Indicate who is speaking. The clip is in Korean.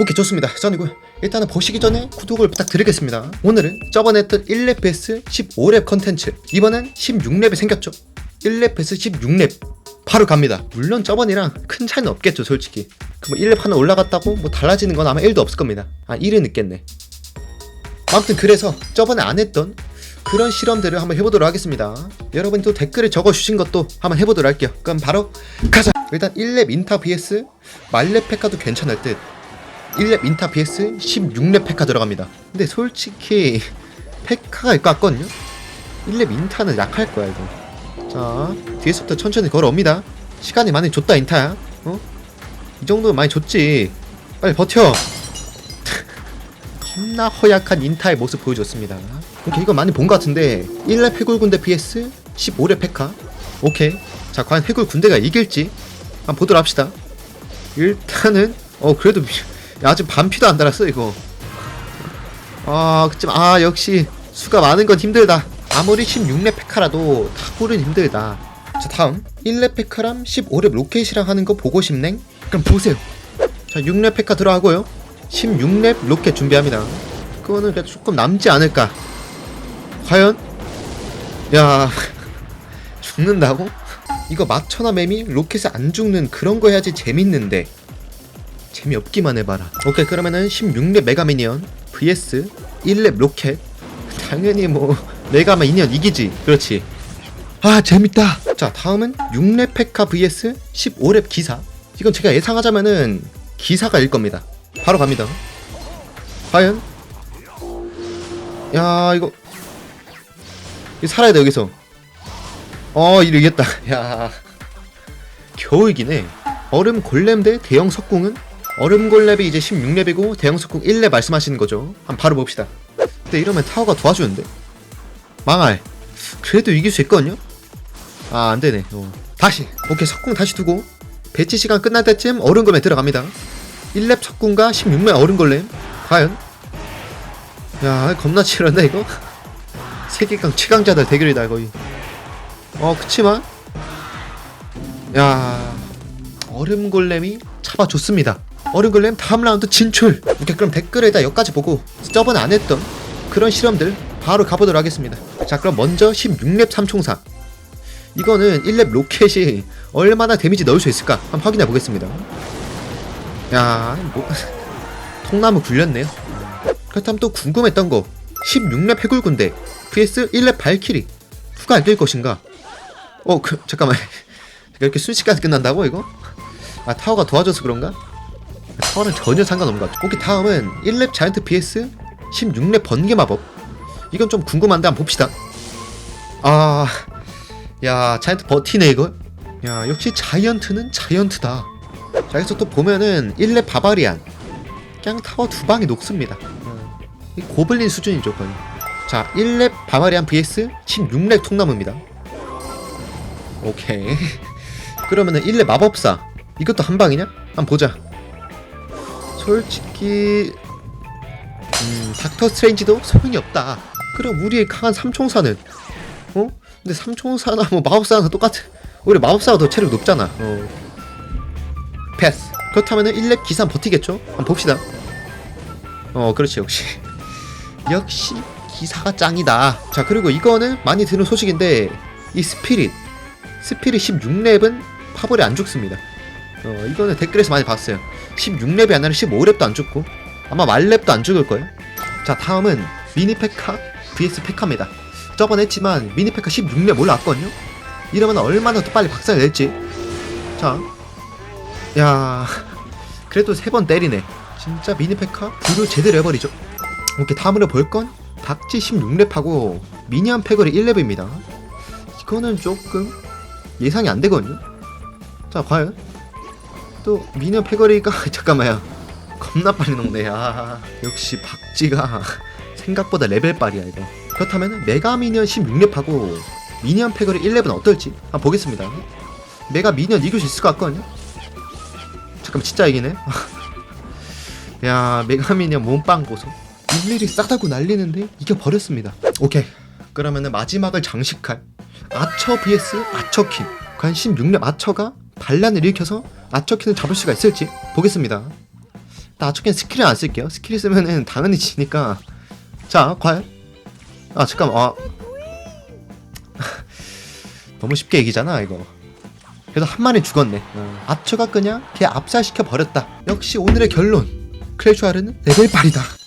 Speaker 1: 오케이 좋습니다. 전이고요. 일단은 보시기 전에 구독을 부탁드리겠습니다. 오늘은 저번에 했던 1렙 베스 15렙 컨텐츠 이번엔 16렙이 생겼죠. 1렙 베스 16렙 바로 갑니다. 물론 저번이랑 큰 차이는 없겠죠 솔직히. 그 뭐 1렙 하나 올라갔다고 뭐 달라지는 건 아마 1도 없을 겁니다. 아 1은 늦겠네. 아무튼 그래서 저번에 안 했던 그런 실험들을 한번 해보도록 하겠습니다. 여러분이 또 댓글에 적어주신 것도 한번 해보도록 할게요. 그럼 바로 가자! 일단 1렙 인타 vs 말렙 페카도 괜찮을 듯 1렙 인타 vs 16렙 페카 들어갑니다. 근데 솔직히 페카가 일것 같거든요? 1렙 인타는 약할 거야 이거. 자 뒤에서부터 천천히 걸어옵니다. 시간이 많이 줬다 인타야. 어? 이 정도면 많이 줬지. 빨리 버텨. 겁나 허약한 인타의 모습 보여줬습니다. 오케이 이거 많이 본 것 같은데 1렙 해골 군대 vs 15렙 페카 오케이 자 과연 해골 군대가 이길지 한번 보도록 합시다 일단은 어 그래도 미- 야, 아직 반피도 안 달았어 이거. 아 그쯤 아 역시 수가 많은 건 힘들다. 아무리 16렙 페카라도 타골은 힘들다. 자 다음. 1렙 페카랑 15렙 로켓이랑 하는 거 보고 싶냉? 그럼 보세요. 자 6렙 페카 들어가고요. 16렙 로켓 준비합니다. 그거는 그래도 조금 남지 않을까. 과연? 야 죽는다고? 이거 마천하 맴이 로켓에 안 죽는 그런 거 해야지 재밌는데 재미없기만 해봐라. 오케이 그러면은 16렙 메가 미니언 vs 1렙 로켓. 당연히 뭐 메가마 미니언 이기지. 그렇지. 아 재밌다. 자 다음은 6렙 페카 vs 15렙 기사. 이건 제가 예상하자면은 기사가 일 겁니다. 바로 갑니다. 과연? 야 이거. 살아야 돼 여기서. 어 이거 이겼다. 야. 겨우 이기네 얼음 골렘 대 대형 석궁은 얼음 골렘이 이제 16렙이고 대형 석궁 1렙 말씀하시는 거죠. 한번 바로 봅시다. 근데 이러면 타워가 도와주는데? 망할. 그래도 이길 수 있거든요? 아 안되네. 어. 다시. 오케이 석궁 다시 두고. 배치 시간 끝날 때쯤 얼음 골렘 들어갑니다. 1렙 석궁과 16렙 얼음 골렘 과연? 야 겁나 치열한데 이거? 세계강 최강자들 대결이다 거의. 어 그치만 야 얼음 골렘이 잡아줬습니다 골렘 다음 라운드 진출. 오케이 그럼 댓글에다 여기까지 보고 저번에 안 했던 그런 실험들 바로 가보도록 하겠습니다. 자 그럼 먼저 16렙 삼총사. 이거는 1렙 로켓이 얼마나 데미지 넣을 수 있을까 한번 확인해 보겠습니다. 야 뭐, 통나무 굴렸네요. 그렇다면 또 궁금했던 거 16렙 해골군대 vs 1렙 발키리. 누가 이길 것인가? 어 그, 잠깐만. 이렇게 순식간에 끝난다고 이거? 아 타워가 도와줘서 그런가? 타워는 전혀 상관없는 것 같아. 오케이 다음은 1렙 자이언트 vs 16렙 번개 마법. 이건 좀 궁금한데 한번 봅시다. 아 야 자이언트 버티네 이거 야 역시 자이언트는 자이언트다. 자 여기서 또 보면은 1렙 바바리안. 그냥 타워 두 방에 녹습니다. 어, 이 고블린 수준이죠 거의. 자 1렙 바바리안 vs 16렙 통나무입니다. 오케이. 그러면은 1렙 마법사. 이것도 한 방이냐? 한번 보자 솔직히 음, 닥터 스트레인지도 소용이 없다. 그럼 우리의 강한 삼총사는 어? 근데 삼총사나 뭐 마법사나 똑같아. 오히려 마법사가 더 체력 높잖아. 어. 패스. 그렇다면은 1렙 기산 버티겠죠? 한번 봅시다. 어 그렇지 역시. 역시 기사가 짱이다. 자 그리고 이거는 많이 들은 소식인데 이 스피릿. 스피릿 16렙은 파벌이 안 죽습니다 어 이거는 댓글에서 많이 봤어요. 16렙이 아니라 15렙도 안 죽고 아마 말렙도 안 죽을 거예요. 자 다음은 미니 페카 vs 페카입니다. 저번에 했지만 미니 페카 16렙 올라왔거든요. 이러면 얼마나 더 빨리 박살 낼지. 자 야 그래도 세 번 때리네. 진짜 미니 페카 불을 제대로 해버리죠. 오케이 다음으로 볼 건 닥지 16렙하고 미니언 패거리 1렙입니다. 이거는 조금 예상이 안 되거든요. 자 과연 또 미니언 패거리가 잠깐만요. 겁나 빨리 녹네. 아 역시 박지가 생각보다 레벨 빨이야 이거. 그렇다면 메가 미니언 16렙하고 미니언 패거리 1렙은 어떨지 한번 보겠습니다. 메가 미니언 이길 수 있을 것 같거든요? 잠깐만 진짜 이기네. 야 메가 미니언 몸빵 보소. 일일이 싹다고 날리는데 이겨버렸습니다. 오케이. 그러면은 마지막을 장식할 아처 vs 아처킨 과연 16렙 아처가 반란을 일으켜서 아처킨을 잡을 수가 있을지 보겠습니다. 나 아초캔 스킬을 안 쓸게요. 스킬 쓰면은 당연히 지니까. 자 과연? 아 잠깐만. 아. 너무 쉽게 이기잖아 이거. 그래도 한 마리 죽었네. 아처가 그냥 걔 압살시켜 버렸다. 역시 오늘의 결론. 클래슈아르는 레벨 8이다